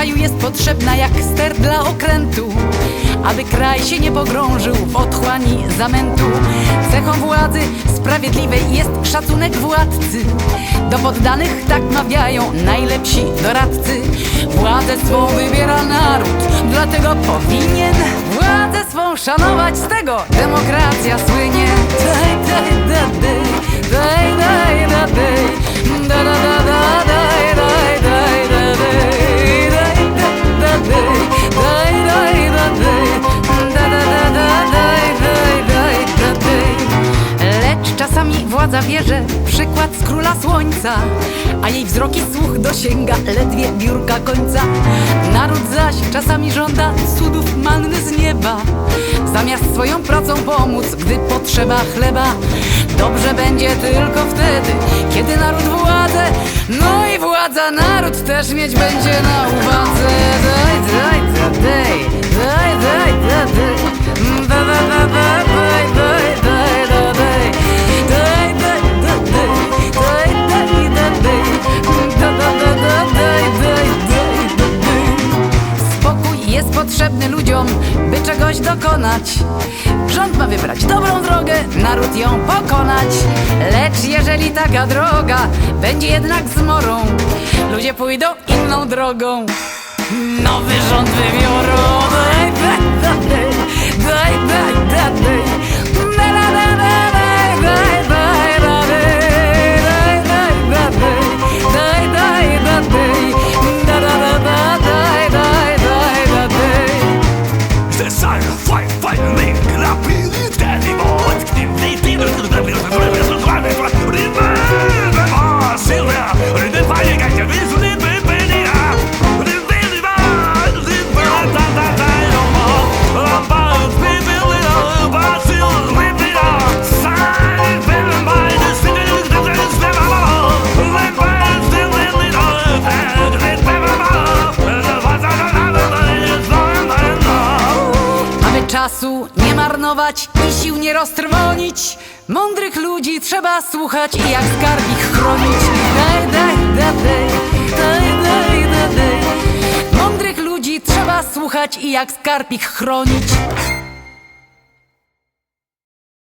kraju jest potrzebna jak ster dla okrętu Aby kraj się nie pogrążył w otchłani zamętu. Cechą władzy sprawiedliwej jest szacunek władcy. Do poddanych tak mawiają najlepsi doradcy. Władzę swą wybiera naród, dlatego powinien Władzę swą szanować, z tego demokracja słynie. Daj, daj, da, daj, daj, daj, da, daj władza bierze przykład z króla słońca A jej wzrok i słuch dosięga ledwie biurka końca. Naród zaś czasami żąda cudów manny z nieba Zamiast swoją pracą pomóc, gdy potrzeba chleba. Dobrze będzie tylko wtedy, kiedy naród władzę No i władza naród też mieć będzie na uwadze. Daj, daj, da, daj, daj, daj, da, daj potrzebny ludziom, by czegoś dokonać. Rząd ma wybrać dobrą drogę, naród ją pokonać. Lecz jeżeli taka droga będzie jednak zmorą, ludzie pójdą inną drogą. Nowy rząd wybiorą. Czasu nie marnować i sił nie roztrwonić. Mądrych ludzi trzeba słuchać i jak skarb ich chronić. Daj, daj, da, daj, daj, daj, da, daj. Mądrych ludzi trzeba słuchać i jak skarb ich chronić